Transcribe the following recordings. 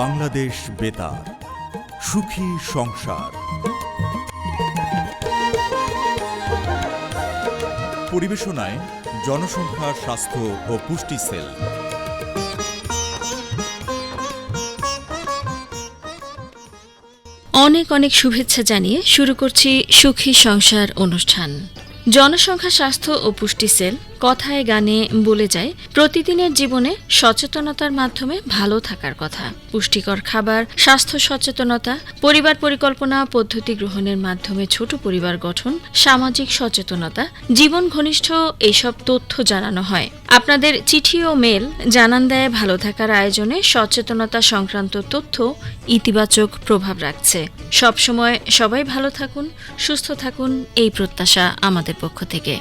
বাংলাদেশ বেতার, সুখী সংসার। পরিবেশনায় জনসংখ্যা স্বাস্থ্য ও পুষ্টি সেল। অনেক অনেক শুভেচ্ছা জানিয়ে শুরু করছি সুখী সংসার অনুষ্ঠান। জনসংখ্যা স্বাস্থ্য ও পুষ্টি সেল কথায় গানে বলে যায়, প্রতিদিনের জীবনে সচেতনতার মাধ্যমে ভালো থাকার কথা। পুষ্টিকর খাবার, স্বাস্থ্য সচেতনতা, পরিবার পরিকল্পনা, পদ্ধতি গ্রহণের মাধ্যমে ছোট পরিবার গঠন, সামাজিক সচেতনতা, জীবন ঘনিষ্ঠ এইসব তথ্য জানানো হয়। আপনাদের চিঠি ও মেল জানান দেয় ভালো থাকার আয়োজনে সচেতনতা সংক্রান্ত তথ্য ইতিবাচক প্রভাব রাখছে। সবসময় সবাই ভালো থাকুন, সুস্থ থাকুন, এই প্রত্যাশা আমাদের পক্ষ থেকে।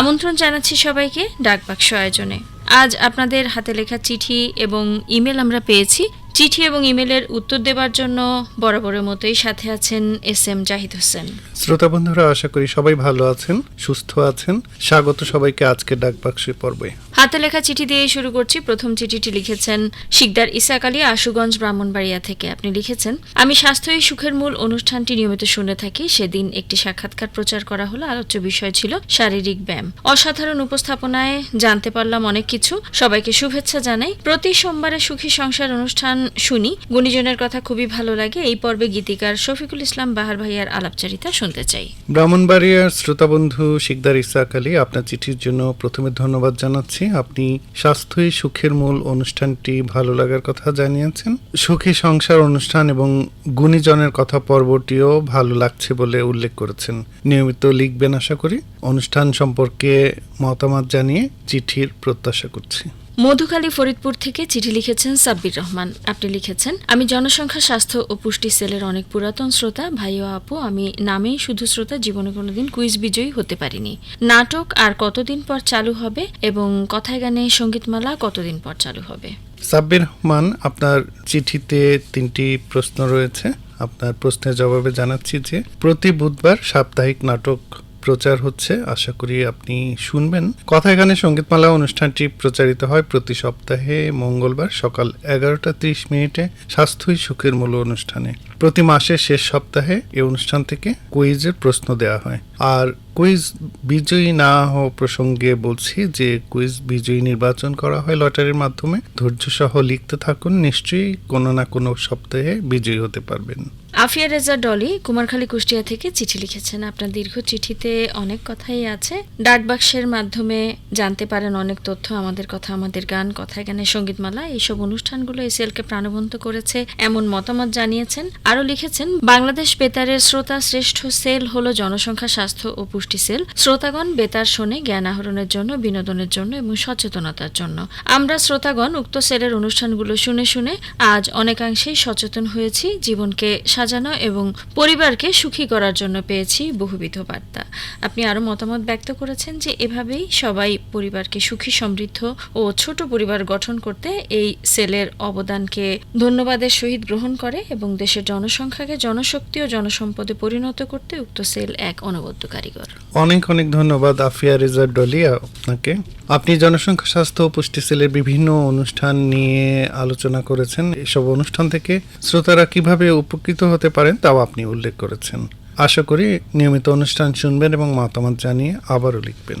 আমন্ত্রণ জানাচ্ছি সবাইকে ডাকবাক্স আয়োজনে। আজ আপনাদের হাতে লেখা চিঠি এবং ইমেল আমরা পেয়েছি চিঠি এবং ইমেলের উত্তর দেবার জন্য বরাবরের মতোই সাথে আছেন এস এম জাহিদ হোসেন। শ্রোতা বন্ধুরা আশা করি সবাই ভালো আছেন সুস্থ আছেন। স্বাগত সবাইকে আজকে ডাকবাক্সে পর্বে। হাতে লেখা চিঠি দিয়ে শুরু করছি। প্রথম চিঠিটি লিখেছেন শিকদার ইসাক আলী আশুগঞ্জ ব্রাহ্মণবাড়িয়া থেকে। আপনি লিখেছেন আমি স্বাস্থ্যই সুখের মূল অনুষ্ঠানটি নিয়মিত শুনে থাকি। সেদিন একটি সাক্ষাৎকার প্রচার করা হলো। আলোচ্য বিষয় ছিল শারীরিক ব্যায়াম। অসাধারণ উপস্থাপনায় জানতে পারলাম অনেক কিছু। সবাইকে শুভেচ্ছা জানাই। প্রতি সোমবারে সুখী সংসার অনুষ্ঠান শুনি। গুণীজনের কথা খুবই ভালো লাগে। এই পর্বে গীতিকার শফিকুল ইসলাম বাহার ভাইয়ার আলাপচারিতা শুনতে চাই। ব্রাহ্মণবাড়িয়ার শ্রোতা বন্ধু শিকদার ইসাক আলী, আপনার চিঠির জন্য প্রথমে ধন্যবাদ জানাচ্ছি। আপনি স্বাস্থ্যই সুখের মূল অনুষ্ঠানটি ভালো লাগার কথা জানিয়েছেন। সুখী সংসার অনুষ্ঠান এবং গুণীজনের কথা পর্বটিও ভালো লাগছে বলে উল্লেখ করেছেন। নিয়মিত লিখবেন আশা করি। অনুষ্ঠান সম্পর্কে মতামত জানিয়ে চিঠির প্রত্যাশা করছি। মধুখালী ফরিদপুর থেকে চিঠি লিখেছেন সাব্বির রহমান। আপনি লিখেছেন, আমি জনসংখ্যা, স্বাস্থ্য ও পুষ্টি সেলের অনেক পুরাতন শ্রোতা। ভাই ও আপু, আমি নামেই শুধু শ্রোতা, জীবনে কোনোদিন কুইজ বিজয়ী হতে পারিনি। নাটক আর কতদিন পর চালু হবে এবং কথায় গানে সঙ্গীতমালা কতদিন পর চালু হবে? সাব্বির রহমান, আপনার চিঠিতে তিনটি প্রশ্ন রয়েছে। আপনার প্রশ্নের জবাবে জানাচ্ছি যে, প্রতি বুধবার সাপ্তাহিক নাটক প্রচার হচ্ছে, আশা করি আপনি শুনবেন। কথা এখানে সঙ্গীতমালা অনুষ্ঠানটি প্রচারিত হয় প্রতি সপ্তাহে মঙ্গলবার সকাল এগারোটা ত্রিশ মিনিটে স্বাস্থ্যই সুখের মূল অনুষ্ঠানে। প্রতি মাসের শেষ সপ্তাহে এই অনুষ্ঠান থেকে কুইজের প্রশ্ন দেওয়া হয়। আর কুইজ বিজয়ী না হওয়া প্রসঙ্গে বলছি যে, কুইজ বিজয়ী নির্বাচন করা হয় লটারির মাধ্যমে। ধৈর্য সহ লিখতে থাকুন, নিশ্চয়ই কোনো না কোনো সপ্তাহে বিজয়ী হতে পারবেন। আফিয়া রেজা ডলি কুমারখালী কুষ্টিয়া থেকে চিঠি লিখেছেন। আপনার দীর্ঘ চিঠিতে অনেক কথাই আছে। ডাকবাক্সের মাধ্যমে জানতে পারেন অনেক তথ্য, আমাদের কথা, আমাদের গান, কথায় গানে সঙ্গীতমালা, এইসব অনুষ্ঠানগুলো এই সেলকে প্রাণবন্ত করেছে এমন মতামত জানিয়েছেন। আরও লিখেছেন, বাংলাদেশ বেতারের শ্রোতা শ্রেষ্ঠ সেল হলো জনসংখ্যা, স্বাস্থ্য ও পুষ্টি সেল। শ্রোতাগণ বেতার শোনে, জ্ঞান আহরণের জন্য, বিনোদনের জন্য এবং সচেতনতার জন্য। আমরা শ্রোতাগণ উক্ত সেলের অনুষ্ঠানগুলো শুনে শুনে আজ অনেকাংশেই সচেতন হয়েছি। জীবনকে সাজানো এবং পরিবারকে সুখী করার জন্য পেয়েছি বহুবিধ বার্তা। আপনি আরও মতামত ব্যক্ত করেছেন যে এভাবেই সবাই পরিবারকে সুখী, সমৃদ্ধ ও ছোট পরিবার গঠন করতে এই সেলের অবদানকে ধন্যবাদের সহিত গ্রহণ করে এবং দেশের জনসংখ্যাকে জনশক্তি ও জনসম্পদে পরিণত করতে উক্ত সেল এক অনবদ্য কারিগর। অনেক অনেক ধন্যবাদ আফিয়া রেজার ডলিয়া আপনাকে। আপনি জনসংখ্যা, স্বাস্থ্য, পুষ্টি সেলের বিভিন্ন অনুষ্ঠান নিয়ে আলোচনা করেছেন। এসব অনুষ্ঠান থেকে শ্রোতারা কীভাবে উপকৃত হতে পারেন তাও আপনি উল্লেখ করেছেন। আশা করি নিয়মিত অনুষ্ঠান শুনবেন এবং মতামত জানিয়ে আবারও লিখবেন।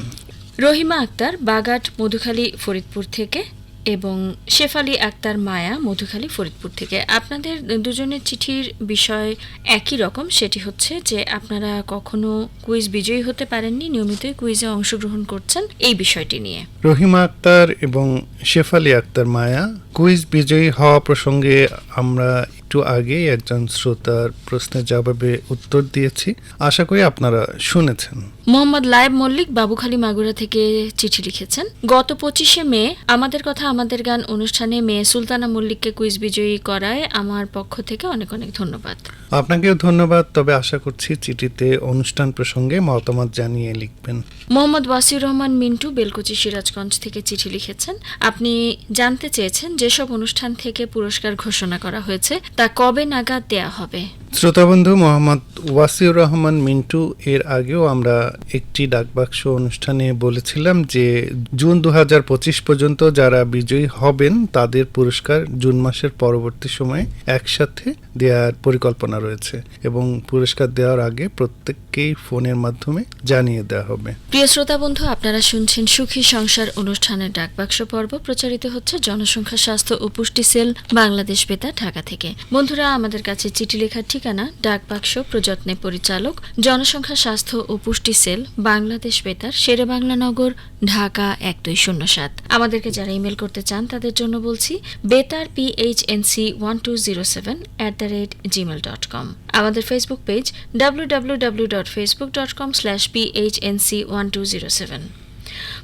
রহিমা আক্তার, বাগাট, মধুখালী, ফরিদপুর থেকে এবং শেফালি আক্তার মায়া মধুখালী ফরিদপুর থেকে। আপনাদের দুজনের চিঠির বিষয় একই রকম, সেটি হচ্ছে যে আপনারা কখনো কুইজ বিজয়ী হতে পারেননি, নিয়মিত কুইজে অংশগ্রহণ করছেন এই বিষয়টি নিয়ে। রহিমা আক্তার এবং শেফালি আক্তার মায়া কুইজ বিজয়ী হওয়া প্রসঙ্গে আমরা একটু আগেই একজন শ্রোতার প্রশ্নের জবাবে উত্তর দিয়েছি। আশা করি আপনারা শুনেছেন। মোহাম্মদ লায়েব মল্লিক বাবুখালী মাগুরা থেকে চিঠি লিখেছেন গত পঁচিশে মে আমাদের কথা আমাদের গান অনুষ্ঠানে মেয়ে সুলতানা মল্লিককে কুইজ বিজয়ী করায় আমার পক্ষ থেকে অনেক অনেক ধন্যবাদ। আপনাকেও ধন্যবাদ তবে আশা করছি চিঠিতে অনুষ্ঠান প্রসঙ্গে মতামত জানিয়ে লিখবেন। মোহাম্মদ ওয়াসির রহমান মিন্টু বেলকুচি সিরাজগঞ্জ থেকে চিঠি লিখেছেন আপনি জানতে চেয়েছেন যেসব অনুষ্ঠান থেকে পুরস্কার ঘোষণা করা হয়েছে তা কবে নাগাদ দেয়া হবে? শ্রোতাবন্ধু মোহাম্মদ ওয়াসিউর রহমান মিন্টু এর আগেও আমরা একটি ডাকবাক্স অনুষ্ঠানে বলেছিলাম যে জুন দু হাজার পঁচিশ পর্যন্ত যারা বিজয়ী হবেন তাদের পুরস্কার জুন মাসের পরবর্তী সময়ে একসাথে দেওয়ার পরিকল্পনা রয়েছে এবং পুরস্কার দেওয়ার আগে প্রত্যেককেই ফোনের মাধ্যমে জানিয়ে দেওয়া হবে। প্রিয় শ্রোতা বন্ধু আপনারা শুনছেন সুখী সংসার অনুষ্ঠানের ডাকবাক্স পর্ব। প্রচারিত হচ্ছে জনসংখ্যা স্বাস্থ্য ও পুষ্টি সেল বাংলাদেশ বেতার ঢাকা থেকে। বন্ধুরা, আমাদের কাছে চিঠি লেখার ঠিকানা ডাকবাক্স প্রযত্নে পরিচালক, জনসংখ্যা, স্বাস্থ্য ও পুষ্টি সেল, বাংলাদেশ বেতার শেরে বাংলা নগর, ঢাকা এক দুই শূন্য সাত। আমাদেরকে যারা ইমেল করতে চান, তাদের জন্য বলছি, বেতার PHNC one two zero seven at the rate Gmail dot com আমাদের Facebook page W W W dot Facebook dot com slash PHNC one two zero seven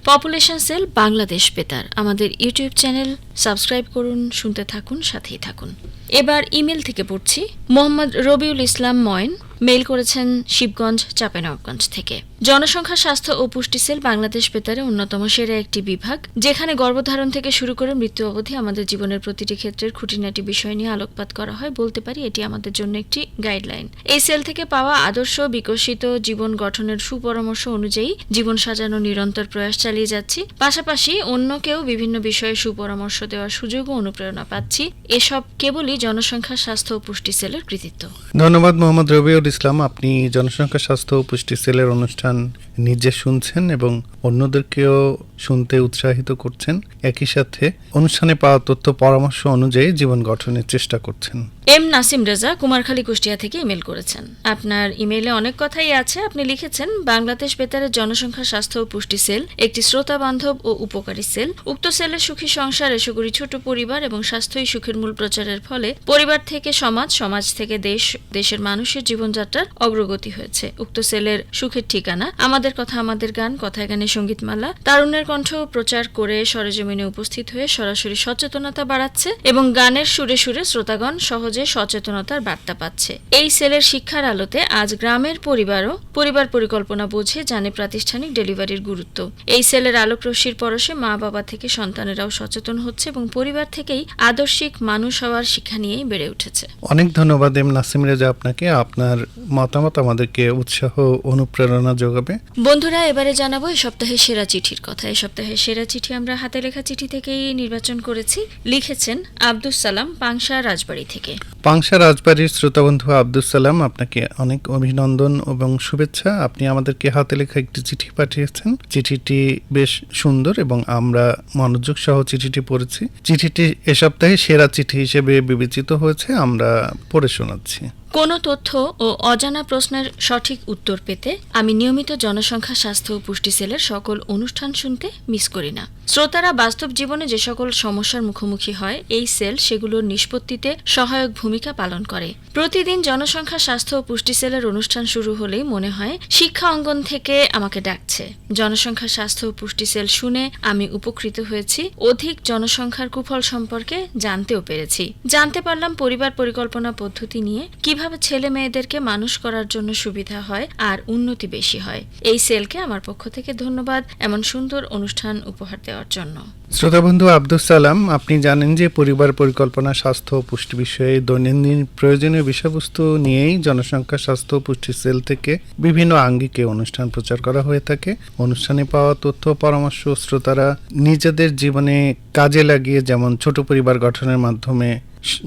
population cell Bangladesh বেতার। আমাদের ইউটিউব চ্যানেল সাবস্ক্রাইব করুন, শুনতে থাকুন, সাথেই থাকুন। এবার email থেকে পড়ছি। মোহাম্মদ রবিউল ইসলাম ময়ন মেইল করেছেন শিবগঞ্জ, চাঁপাইনবাবগঞ্জ থেকে। জনসংখ্যা, স্বাস্থ্য ও পুষ্টি সেল বাংলাদেশ বেতারে অন্যতম সেরা একটি বিভাগ, যেখানে গর্ভধারণ থেকে শুরু করে মৃত্যু অবধি আমাদের জীবনের প্রতিটি ক্ষেত্রের খুঁটিনাটি বিষয় নিয়ে আলোকপাত করা হয়। বলতে পারি, এটি আমাদের জন্য একটি গাইডলাইন। এই সেল থেকে পাওয়া আদর্শ, বিকশিত জীবন গঠনের সুপরামর্শ অনুযায়ী জীবন সাজানো নিরন্তর প্রয়াস চালিয়ে যাচ্ছি। পাশাপাশি অন্যকেও বিভিন্ন বিষয়ে সুপরামর্শ দেওয়ার সুযোগ ও অনুপ্রেরণা পাচ্ছি। এসব কেবলই জনসংখ্যা স্বাস্থ্য ও পুষ্টি সেলের কৃতিত্ব। ধন্যবাদ মোহাম্মদ রবিউল ইসলাম। আপনি জনসংখ্যা স্বাস্থ্য ও পুষ্টি সেলের অনুষ্ঠান নিজে শুনছেন এবং অন্যদেরকেও শুনতে উৎসাহিত করছেন। একই সাথে অনুষ্ঠানে পাওয়া তথ্য পরামর্শ অনুযায়ী জীবন গঠনের চেষ্টা করছেন। এম নাসিম রেজা কুমারখালী কুষ্টিয়া থেকে ইমেল করেছেন। আপনার ইমেইলে অনেক কথাই আছে। আপনি লিখেছেন বাংলাদেশ বেতারের জনসংখ্যা স্বাস্থ্য ও পুষ্টি সেল একটি শ্রোতা বান্ধব ও উপকারী সেল। উক্ত সেলের সুখী সংসার এসগুড়ি ছোট পরিবার এবং স্বাস্থ্যই সুখের মূল প্রচারের ফলে পরিবার থেকে সমাজ সমাজ থেকে দেশ, দেশের মানুষের জীবনযাত্রার অগ্রগতি হয়েছে। উক্ত সেলের সুখের ঠিকানা, আমাদের কথা, আমাদের গান, কথায় গানে সঙ্গীতমালা, তারুণ্যের কণ্ঠ প্রচার করে সরেজমিনে উপস্থিত হয়ে সরাসরি সচেতনতা বাড়াচ্ছে এবং গানের সুরে সুরে শ্রোতাগণ সহজে সচেতনতার বার্তা পাচ্ছে। এই সেলের শিক্ষার আলোতে আজ গ্রামের পরিবারও পরিবার পরিকল্পনা বোঝে, জানে প্রাতিষ্ঠানিক ডেলিভারির গুরুত্ব। এই সেলের আলোক রশ্মির পরশে মা বাবা থেকে সন্তানেরাও সচেতন হচ্ছে। এবং পরিবার থেকেই আদর্শিক মানুষ হওয়ার শিক্ষা নিয়েই বেড়ে উঠেছে। অনেক ধন্যবাদ এম নাসিম রেজা আপনাকে। আপনার মতামত আমাদেরকে উৎসাহ অনুপ্রেরণা যোগাবে। বন্ধুরা এবারে জানাব এই সপ্তাহের সেরা চিঠির কথা। এই সপ্তাহের সেরা চিঠি আমরা হাতে লেখা চিঠি থেকেই নির্বাচন করেছি। লিখেছেন আব্দুস সালাম পাংশা রাজবাড়ি থেকে। পাংশা রাজবাড়ির শ্রোতাবন্ধু আব্দুল সালাম আপনাকে অনেক অভিনন্দন এবং শুভেচ্ছা। আপনি আমাদেরকে হাতে লেখা একটি চিঠি পাঠিয়েছেন। চিঠিটি বেশ সুন্দর এবং আমরা মনোযোগ সহ চিঠিটি পড়েছি। চিঠিটি এ সপ্তাহে সেরা চিঠি হিসেবে বিবেচিত হয়েছে, আমরা পড়ে শোনাচ্ছি। কোন তথ্য ও অজানা প্রশ্নের সঠিক উত্তর পেতে আমি নিয়মিত জনসংখ্যা স্বাস্থ্য ও পুষ্টি সেলের সকল অনুষ্ঠান শুনতে মিস করি না। শ্রোতারা বাস্তব জীবনে যে সকল সমস্যার মুখোমুখি হয়, এই সেল সেগুলোর নিষ্পত্তিতে সহায়ক ভূমিকা পালন করে। প্রতিদিন জনসংখ্যা, স্বাস্থ্য ও পুষ্টি সেলের অনুষ্ঠান শুরু হলেই মনে হয়, শিক্ষা অঙ্গন থেকে আমাকে ডাকছে। জনসংখ্যা, স্বাস্থ্য ও পুষ্টি সেল শুনে আমি উপকৃত হয়েছি। অধিক জনসংখ্যার কুফল সম্পর্কে জানতেও পেরেছি। জানতে পারলাম পরিবার পরিকল্পনা পদ্ধতি নিয়ে কীভাবে ছেলে মেয়েদেরকে মানুষ করার জন্য সুবিধা হয় আর উন্নতি বেশি হয়। এই সেলকে আমার পক্ষ থেকে ধন্যবাদ। এমন সুন্দর অনুষ্ঠান উপহার দেওয়ার জন্য। শ্রোতাবন্ধু আব্দুল সালাম, আপনি জানেন যে পরিবার পরিকল্পনা, স্বাস্থ্য ও পুষ্টি বিষয়ে দৈনন্দিন প্রয়োজনীয় বিষয়বস্তু নিয়েই জনসংখ্যা, স্বাস্থ্য পুষ্টি সেল থেকে বিভিন্ন আঙ্গিকে অনুষ্ঠান প্রচার করা হয়ে থাকে। অনুষ্ঠানে পাওয়া তথ্য, পরামর্শ শ্রোতারা নিজেদের জীবনে কাজে লাগিয়ে যেমন ছোট পরিবার গঠনের মাধ্যমে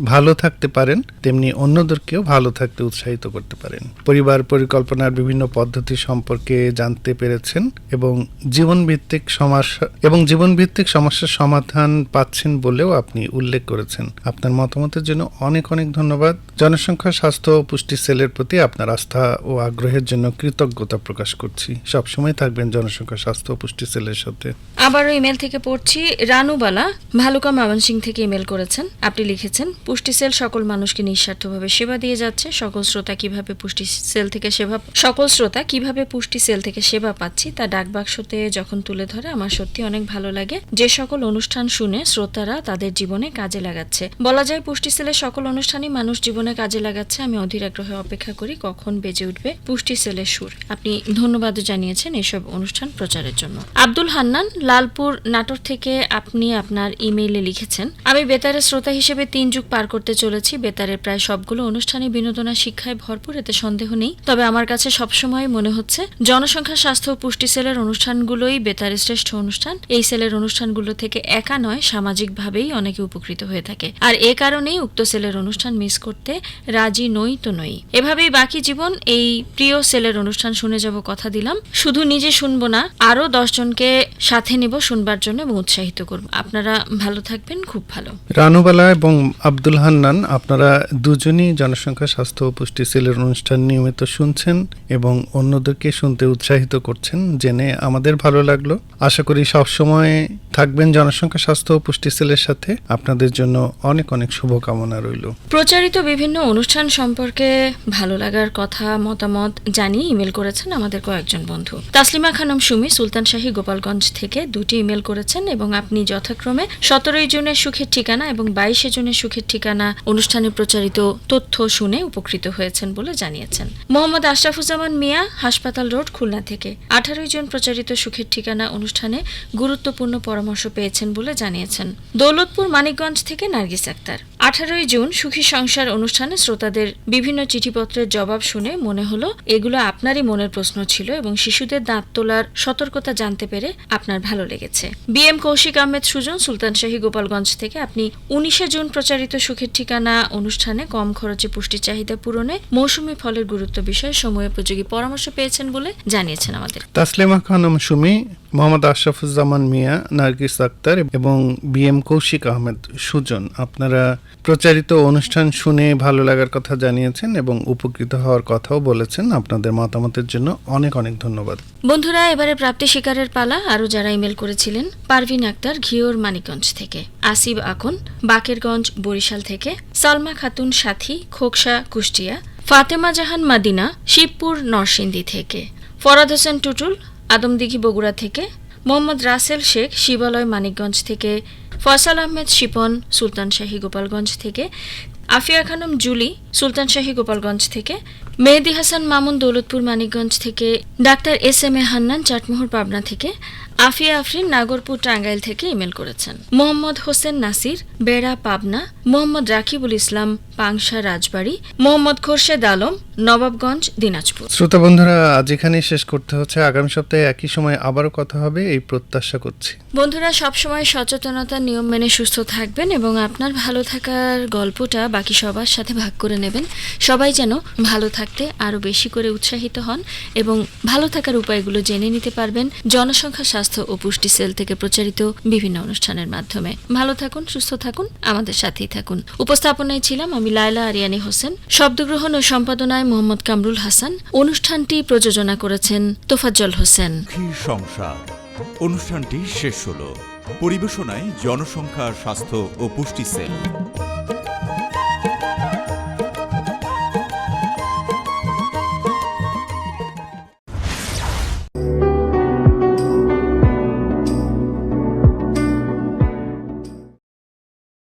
ভালো থাকতে পারেন, তেমনি অন্যদেরকেও ভালো থাকতে উৎসাহিত করতে পারেন। পরিবার পরিকল্পনার বিভিন্ন পদ্ধতি সম্পর্কে জানতে পেরেছেন এবং জীবনভিত্তিক সমস্যা এবং জীবনভিত্তিক সমস্যার সমাধান পাচ্ছেন বলেও আপনি উল্লেখ করেছেন। আপনার মতামতের জন্য অনেক অনেক ধন্যবাদ। জনসংখ্যা, স্বাস্থ্য ও পুষ্টি সেলের প্রতি আপনার আস্থা ও আগ্রহের জন্য কৃতজ্ঞতা প্রকাশ করছি। সবসময় থাকবেন জনসংখ্যা, স্বাস্থ্য ও পুষ্টি সেলের সাথে। আবারও ইমেল থেকে পড়ছি রানুবালা, ভালুকা মামনসিং থেকে ইমেল করেছেন। আপনি লিখেছেন পুষ্টি সেল সকল মানুষকে নিঃস্বার্থভাবে সেবা দিয়ে যাচ্ছে। সকল শ্রোতা কীভাবে পুষ্টি সেল থেকে সেবা সকল শ্রোতা কীভাবে পুষ্টি সেল থেকে সেবা পাচ্ছি তা ডাকবাক্সতে যখন তুলে ধরে, আমার সত্যি অনেক ভালো লাগে। যে সকল অনুষ্ঠান শুনে শ্রোতারা তাদের জীবনে কাজে লাগাচ্ছে। বলা যায়, পুষ্টি সেলের সকল অনুষ্ঠানই মানুষ জীবনে কাজে লাগাচ্ছে। আমি অধীর আগ্রহে অপেক্ষা করি, কখন বেজে উঠবে পুষ্টি সেলের সুর। আপনি ধন্যবাদ জানিয়েছেন এসব অনুষ্ঠান প্রচারের জন্য। আব্দুল হান্নান, লালপুর নাটোর থেকে আপনি আপনার ইমেইলে লিখেছেন, আমি বেতারের শ্রোতা হিসেবে তিন যুগ পার করতে চলেছি। বেতারের প্রায় সবগুলো অনুষ্ঠানে বিনোদন শিক্ষায় ভরপুর, এতে সন্দেহ নেই। তবে আমার কাছে সবসময় মনে হচ্ছে, জনসংখ্যা, স্বাস্থ্য ও পুষ্টি সেলের অনুষ্ঠানগুলোই বেতারের শ্রেষ্ঠ অনুষ্ঠান। এই সেলের অনুষ্ঠানগুলো থেকে একা নয়, সামাজিকভাবেই অনেকে উপকৃত হয়ে থাকে। আর এ কারণেই উক্ত সেলের অনুষ্ঠান মিস করতে রাজি নই তো নই। এভাবেই বাকি জীবন এই প্রিয় সেলের অনুষ্ঠান শুনে যাব কথা দিলাম। শুধু নিজে শুনব না আরও দশজনকে সাথে নেব, শুনবার জন্য এবং উৎসাহিত করব। আপনারা ভালো থাকবেন, খুব ভালো। রানুবালা এবং আব্দুল হান্নান, আপনারা দুজনই জনসংখ্যা, স্বাস্থ্য ও পুষ্টি সেলের অনুষ্ঠান নিয়মিত শুনছেন এবং অন্যদেরকে শুনতে উৎসাহিত করছেন, জেনে আমাদের ভালো লাগল। আশা করি সবসময় থাকবেন জনসংখ্যা, স্বাস্থ্য ও পুষ্টি সেলের সাথে। আপনাদের জন্য অনেক অনেক শুভকামনা রইল। প্রচারিত বিভিন্ন অনুষ্ঠান সম্পর্কে ভালো লাগার কথা, মতামত জানিয়ে ইমেল করেছেন আমাদের কয়েকজন বন্ধু। তাসলিমা খানম সুমি, সুলতান শাহী গোপালগঞ্জ থেকে দুটি ইমেল করেছেন এবং আপনি যথাক্রমে সতেরোই জুনের সুখের ঠিকানা এবং বাইশে জুনের সুখের ঠিকানা অনুষ্ঠানে প্রচারিত তথ্য শুনে উপকৃত হয়েছেন বলে জানিয়েছেন। মোহাম্মদ আশরাফুজ্জামান মিয়া, হাসপাতাল রোড, খুলনা থেকে। আঠারোই জুন প্রচারিত সুখের ঠিকানা অনুষ্ঠানে গুরুত্বপূর্ণ পরামর্শ পেয়েছেন বলে জানিয়েছেন। দৌলতপুর, মানিকগঞ্জ থেকে নার্গিস আক্তার। আঠারোই জুন সুখী সংসার অনুষ্ঠানে শ্রোতাদের বিভিন্ন চিঠিপত্রের জবাব শুনে মনে হলো, এগুলো আপনারই মনের প্রশ্ন ছিল এবং শিশুদের দাঁত তোলার সতর্কতা জানতে পেরে আপনার ভালো লেগেছে। বি এম কৌশিক আহমেদ সুজন, সুলতান শাহী গোপালগঞ্জ থেকে আপনি উনিশে জুন প্রচারিত সুখের ঠিকানা অনুষ্ঠানে কম খরচে পুষ্টি চাহিদা পূরণে মৌসুমি ফলের গুরুত্ব বিষয়ে সময়োপযোগী পরামর্শ পেয়েছেন বলে জানিয়েছেন আমাদের। তাসলিমা খানম সুমি মোহাম্মদ আশরাফুজ্জামান মিয়া, নার্গিস আক্তার এবং বি এম কৌশিক আহমেদ সুজন। আপনারা প্রচারিত অনুষ্ঠান শুনে ভালো লাগার কথা জানিয়েছেন এবং উপকৃত হওয়ার কথাও বলেছেন। আপনাদের মতামতের জন্য অনেক অনেক ধন্যবাদ। বন্ধুরা, এবারে প্রাপ্তি শিকারের পালা। আরও যারা ইমেল করেছিলেন, পারভিন আক্তার, ঘিওর মানিকগঞ্জ থেকে। আসিব আখন, বাকেরগঞ্জ, বরিশাল থেকে। সালমা খাতুন, সাথী, খোকসা, কুষ্টিয়া। ফাতেমা জাহান মাদিনা, শিবপুর, নরসিংদী থেকে। ফরাদ হোসেন টুটুল আদমদিঘি বগুড়া থেকে মোহাম্মদ রাসেল শেখ শিবালয় মানিকগঞ্জ থেকে, ফয়সাল আহমেদ শিপন সুলতান শাহী গোপালগঞ্জ থেকে, আফিয়া খানম জুলি সুলতান শাহী গোপালগঞ্জ থেকে মেহেদি হাসান মামুন দৌলতপুর মানিকগঞ্জ থেকে doctor S M A Hannan Chatmohar Pabna থেকে আফিয়া আফরিন নাগরপুর টাঙ্গাইল থেকে ইমেল করেছেন। মোহাম্মদ হোসেন নাসির বেড়া পাবনা মোহাম্মদ রাকিবুল ইসলাম পাংশা রাজবাড়ী মোহাম্মদ খোরশেদ আলম নবাবগঞ্জ দিনাজপুর। শ্রোতা বন্ধুরা আজ এখানেই শেষ করতে হচ্ছে। আগামী সপ্তাহে একই সময় আবারও কথা হবে এই প্রত্যাশা করছি। বন্ধুরা সবসময় সচেতনতার নিয়ম মেনে সুস্থ থাকবেন এবং আপনার ভালো থাকার গল্পটা বাকি সবার সাথে ভাগ করে নেবেন। সবাই যেন ভালো থাকতে আরও বেশি করে উৎসাহিত হন এবং ভালো থাকার উপায়গুলো জেনে নিতে পারবেন জনসংখ্যা, স্বাস্থ্য ও পুষ্টি সেল থেকে প্রচারিত বিভিন্ন অনুষ্ঠানের মাধ্যমে। ভালো থাকুন, সুস্থ থাকুন, আমাদের সাথেই থাকুন। উপস্থাপনায় ছিলাম আমি লায়লা আরিয়ানি হোসেন। শব্দগ্রহণ ও সম্পাদনায় মোহাম্মদ কামরুল হাসান। অনুষ্ঠানটি প্রযোজনা করেছেন তোফাজ্জল হোসেন। অনুষ্ঠানটি শেষ হলো। পরিবেশনায় জনসংখ্যা, স্বাস্থ্য ও পুষ্টি সেল।